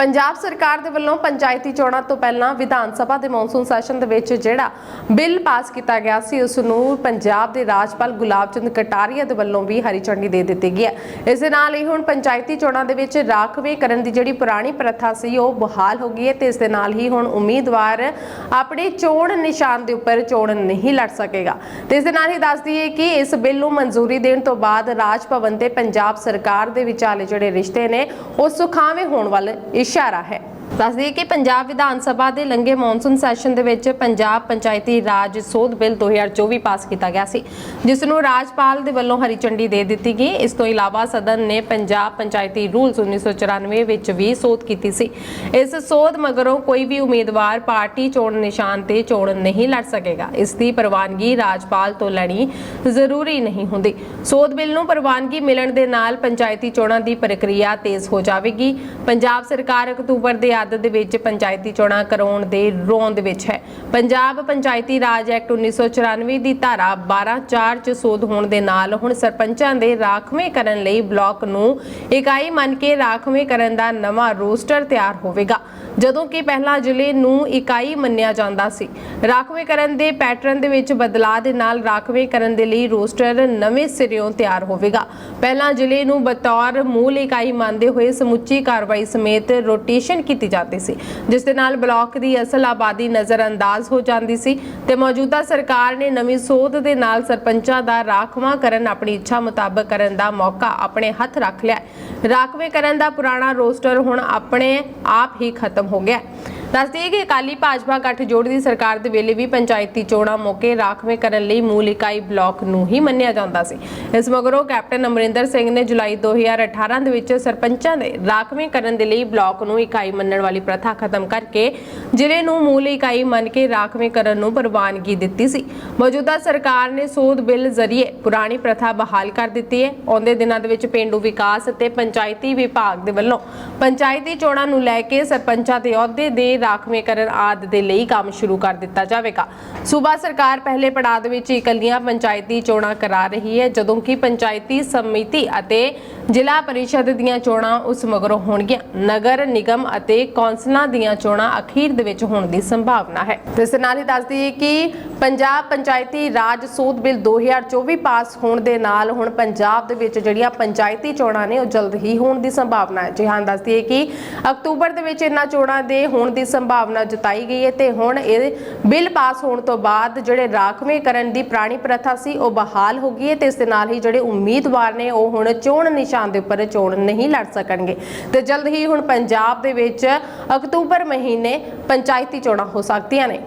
ਪੰਜਾਬ ਸਰਕਾਰ ਦੇ ਵੱਲੋਂ ਪੰਚਾਇਤੀ ਚੋਣਾਂ ਤੋਂ ਪਹਿਲਾਂ ਵਿਧਾਨ ਸਭਾ ਦੇ ਮੌਨਸੂਨ ਸੈਸ਼ਨ ਦੇ ਵਿੱਚ ਜਿਹੜਾ ਬਿੱਲ ਪਾਸ ਕੀਤਾ ਗਿਆ ਸੀ, ਉਸ ਨੂੰ ਪੰਜਾਬ ਦੇ ਰਾਜਪਾਲ ਗੁਲਾਬ ਚੰਦ ਕਟਾਰੀਆ ਦੇ ਵੱਲੋਂ ਵੀ ਹਰੀ ਝੰਡੀ ਦੇ ਦਿੱਤੀ ਗਈ ਹੈ। ਇਸ ਦੇ ਨਾਲ ਹੀ ਹੁਣ ਪੰਚਾਇਤੀ ਚੋਣਾਂ ਦੇ ਵਿੱਚ ਰਾਖਵੇਂ ਕਰਨ ਦੀ ਜਿਹੜੀ ਪੁਰਾਣੀ ਪ੍ਰਥਾ ਸੀ, ਉਹ ਬਹਾਲ ਹੋ ਗਈ ਹੈ ਤੇ ਇਸ ਦੇ ਨਾਲ ਹੀ ਹੁਣ ਉਮੀਦਵਾਰ ਆਪਣੇ ਚੋਣ ਨਿਸ਼ਾਨ ਦੇ ਉੱਪਰ ਚੋਣ ਨਹੀਂ ਲੜ ਸਕੇਗਾ। ਤੇ ਇਸ ਦੇ ਨਾਲ ਹੀ ਦੱਸ ਦਈਏ ਕਿ ਇਸ ਬਿੱਲ ਨੂੰ ਮਨਜ਼ੂਰੀ ਦੇਣ ਤੋਂ ਬਾਅਦ ਰਾਜ ਭਵਨ ਤੇ ਪੰਜਾਬ ਸਰਕਾਰ ਦੇ ਵਿਚਾਲੇ ਜਿਹੜੇ ਰਿਸ਼ਤੇ ਨੇ, ਉਹ ਸੁਖਾਵੇਂ ਹੋਣ ਵੱਲ ਇਸ਼ਾਰਾ ਹੈ। ਦੱਸ ਦਈਏ ਕਿ ਪੰਜਾਬ ਵਿਧਾਨ ਸਭਾ ਦੇ ਲੰਗੇ ਮੌਨਸੂਨ ਸੈਸ਼ਨ ਦੇ ਵਿੱਚ ਪੰਜਾਬ ਪੰਚਾਇਤੀ ਰਾਜ ਸੋਧ ਬਿੱਲ 2024 ਪਾਸ ਕੀਤਾ ਗਿਆ ਸੀ, ਜਿਸ ਨੂੰ ਰਾਜਪਾਲ ਦੇ ਵੱਲੋਂ ਹਰੀ ਝੰਡੀ ਦੇ ਦਿੱਤੀ ਗਈ। ਇਸ ਤੋਂ ਇਲਾਵਾ ਸਦਨ ਨੇ ਪੰਜਾਬ ਪੰਚਾਇਤੀ ਰੂਲਸ 1994 ਵਿੱਚ ਵੀ ਸੋਧ ਕੀਤੀ ਸੀ। ਇਸ ਸੋਧ ਮਗਰੋਂ ਕੋਈ ਵੀ ਉਮੀਦਵਾਰ ਪਾਰਟੀ ਚੋਣ ਨਿਸ਼ਾਨ ਤੇ ਚੋਣ ਨਹੀਂ ਲੜ ਸਕੇਗਾ। ਇਸ ਦੀ ਪ੍ਰਵਾਨਗੀ ਰਾਜਪਾਲ ਤੋਂ ਲੈਣੀ ਜ਼ਰੂਰੀ ਨਹੀਂ ਹੁੰਦੀ। ਸੋਧ ਬਿੱਲ ਨੂੰ ਪ੍ਰਵਾਨਗੀ ਮਿਲਣ ਦੇ ਨਾਲ ਪੰਚਾਇਤੀ ਚੋਣਾਂ ਦੀ ਪ੍ਰਕਿਰਿਆ ਤੇਜ਼ ਹੋ ਜਾਵੇਗੀ। ਪੰਜਾਬ ਸਰਕਾਰ ਅਕਤੂਬਰ ਦੇ ਅੱਧ ਦੇ ਵਿੱਚ ਪੰਚਾਇਤੀ ਚੋਣਾਂ ਕਰਾਉਣ ਦੇ ਰੋਂਦ ਵਿੱਚ ਹੈ। ਪੰਜਾਬ ਪੰਚਾਇਤੀ ਰਾਜ ਐਕਟ 1994 ਦੀ ਧਾਰਾ 12.4 ਚ ਸੋਧ ਹੋਣ ਦੇ ਨਾਲ ਹੁਣ ਸਰਪੰਚਾਂ ਦੇ ਰਾਖਵੇਂ ਕਰਨ ਲਈ ਬਲਾਕ ਨੂੰ ਇਕਾਈ ਮੰਨ ਕੇ ਰਾਖਵੇਂ ਕਰਨ ਦਾ ਨਵਾਂ ਰੋਸਟਰ ਤਿਆਰ ਹੋਵੇਗਾ। ਜਦੋਂ ਕਿ ਪਹਿਲਾਂ ਜ਼ਿਲ੍ਹੇ ਨੂੰ ਇਕਾਈ ਮੰਨਿਆ ਜਾਂਦਾ ਸੀ। ਰਾਖਵੇਂ ਕਰਨ ਦੇ ਪੈਟਰਨ ਦੇ ਵਿੱਚ ਬਦਲਾਅ ਦੇ ਨਾਲ ਰਾਖਵੇਂ ਕਰਨ ਦੇ ਲਈ ਰੋਸਟਰ ਨਵੇਂ ਸਿਰਿਓਂ ਤਿਆਰ ਹੋਵੇਗਾ। ਪਹਿਲਾਂ ਜ਼ਿਲ੍ਹੇ ਨੂੰ ਬਤੌਰ ਮੂਲ ਇਕਾਈ ਮੰਨਦੇ ਹੋਏ ਸਮੁੱਚੀ ਕਾਰਵਾਈ ਸਮੇਤ ਰੋਟੇਸ਼ਨ ਕੀਤੀ ਜਾਂਦੀ ਸੀ, ਜਿਸ ਦੇ ਨਾਲ ਬਲਾਕ ਦੀ ਅਸਲ ਆਬਾਦੀ ਨਜ਼ਰਅੰਦਾਜ਼ ਹੋ ਜਾਂਦੀ ਸੀ ਤੇ ਮੌਜੂਦਾ ਸਰਕਾਰ ਨੇ ਨਵੀਂ ਸੋਧ ਦੇ ਨਾਲ ਸਰਪੰਚਾਂ ਦਾ ਰਾਖਵਾਂ ਕਰਨ ਆਪਣੀ ਇੱਛਾ ਮੁਤਾਬਕ ਕਰਨ ਦਾ ਮੌਕਾ ਆਪਣੇ ਹੱਥ ਰੱਖ ਲਿਆ। ਰਾਖਵੇਂ ਕਰਨ ਦਾ ਪੁਰਾਣਾ ਰੋਸਟਰ ਹੁਣ ਆਪਣੇ ਆਪ ਹੀ ਖਤਮ ਹੋ ਗਿਆ। ਹੈ। ਕਿ ਅਕਾਲੀ ਭਾਜਪਾ ਗੱਠਜੋੜ ਦੀ ਸਰਕਾਰ ਦੇ ਵੇਲੇ ਵੀ ਪੰਚਾਇਤੀ ਚੋਣਾਂ ਮੌਕੇ ਰਾਖਵੇਂ ਕਰਨ ਲਈ ਮੂਲ ਇਕਾਈ ਬਲਾਕ ਨੂੰ ਹੀ ਮੰਨਿਆ ਜਾਂਦਾ ਸੀ ਇਸ ਮਗਰੋਂ ਕੈਪਟਨ ਅਮਰਿੰਦਰ ਸਿੰਘ ਨੇ ਜੁਲਾਈ 2018 ਦੇ ਵਿੱਚ ਸਰਪੰਚਾਂ ਦੇ ਰਾਖਵੇਂ ਕਰਨ ਦੇ ਲਈ ਬਲਾਕ ਨੂੰ ਇਕਾਈ ਮੰਨਣ ਵਾਲੀ ਪ੍ਰਥਾ ਖਤਮ ਕਰਕੇ ਜ਼ਿਲ੍ਹੇ ਨੂੰ ਮੂਲ ਇਕਾਈ ਮੰਨ ਕੇ ਰਾਖਵੇਂ ਕਰਨ ਨੂੰ ਪ੍ਰਵਾਨਗੀ ਦਿੱਤੀ ਸੀ ਮੌਜੂਦਾ ਸਰਕਾਰ ਨੇ ਸੋਧ ਬਿੱਲ ਜ਼ਰੀਏ ਪੁਰਾਣੀ ਪ੍ਰਥਾ ਬਹਾਲ ਕਰ ਦਿੱਤੀ ਹੈ ਆਉਂਦੇ ਦਿਨਾਂ ਦੇ ਵਿੱਚ ਪਿੰਡੂ ਵਿਕਾਸ ਅਤੇ ਪੰਚਾਇਤੀ ਵਿਭਾਗ ਦੇ ਵੱਲੋਂ ਪੰਚਾਇਤੀ ਚੋਣਾਂ ਨੂੰ ਲੈ ਕੇ ਸਰਪੰਚਾਂ ਦੇ ਅਹੁਦੇ ਦੇ ਰਾਖਵੇਂ ਕਰਨ ਆਦਿ ਦੇ ਲਈ ਕੰਮ ਸ਼ੁਰੂ ਕਰ ਦਿੱਤਾ ਜਾਵੇਗਾ। ਸੂਬਾ ਸਰਕਾਰ ਪਹਿਲੇ ਪੜਾਅ ਦੇ ਵਿੱਚ ਇਕੱਲੀਆਂ ਪੰਚਾਇਤੀ ਚੋਣਾਂ ਕਰਾ ਰਹੀ ਹੈ, ਜਦੋਂ ਕਿ ਪੰਚਾਇਤੀ ਸਮਿਤੀ ਅਤੇ ਜ਼ਿਲ੍ਹਾ ਪਰਿਸ਼ਦ ਦੀਆਂ ਚੋਣਾਂ ਉਸ ਮਗਰੋਂ ਹੋਣਗੀਆਂ। ਨਗਰ ਨਿਗਮ ਅਤੇ ਕੌਂਸਲਾਂ ਦੀਆਂ ਚੋਣਾਂ ਅਖੀਰ ਦੇ ਵਿੱਚ ਹੋਣ ਦੀ ਸੰਭਾਵਨਾ ਹੈ। ਤੇ ਇਸ ਨਾਲ ਹੀ ਦੱਸ ਦਈਏ ਕਿ ਪੰਜਾਬ ਪੰਚਾਇਤੀ ਰਾਜ ਸੋਧ ਬਿੱਲ 2024 ਪਾਸ ਹੋਣ ਦੇ ਨਾਲ ਹੁਣ ਪੰਜਾਬ ਦੇ ਵਿੱਚ ਜਿਹੜੀਆਂ ਪੰਚਾਇਤੀ ਚੋਣਾਂ ਨੇ, ਉਹ ਜਲਦ ਹੀ ਹੋਣ ਦੀ ਸੰਭਾਵਨਾ ਹੈ। ਜੀ ਹਾਂ, ਦੱਸਦੀ ਦਈਏ ਕਿ ਅਕਤੂਬਰ ਦੇ ਵਿੱਚ ਇਹਨਾਂ ਚੋਣਾਂ ਦੇ ਹੋਣ ਦੀ ਸੰਭਾਵਨਾ ਜਤਾਈ ਗਈ ਹੈ ਤੇ ਹੁਣ ਇਹ ਬਿੱਲ ਪਾਸ ਹੋਣ ਤੋਂ ਬਾਅਦ ਜਿਹੜੇ ਰਾਖਵੇਂ ਕਰਨ ਦੀ ਪੁਰਾਣੀ ਪ੍ਰਥਾ ਸੀ, ਉਹ ਬਹਾਲ ਹੋ ਗਈ ਹੈ ਤੇ ਇਸ ਦੇ ਨਾਲ ਹੀ ਜਿਹੜੇ ਉਮੀਦਵਾਰ ਨੇ, ਉਹ ਹੁਣ ਚੋਣ ਨਿਸ਼ਾਨ ਦੇ ਉੱਪਰ ਚੋਣ ਨਹੀਂ ਲੜ ਸਕਣਗੇ। ਤੇ ਜਲਦ ਹੀ ਹੁਣ ਪੰਜਾਬ ਦੇ ਵਿੱਚ ਅਕਤੂਬਰ ਮਹੀਨੇ ਪੰਚਾਇਤੀ ਚੋਣਾਂ ਹੋ ਸਕਦੀਆਂ ਨੇ।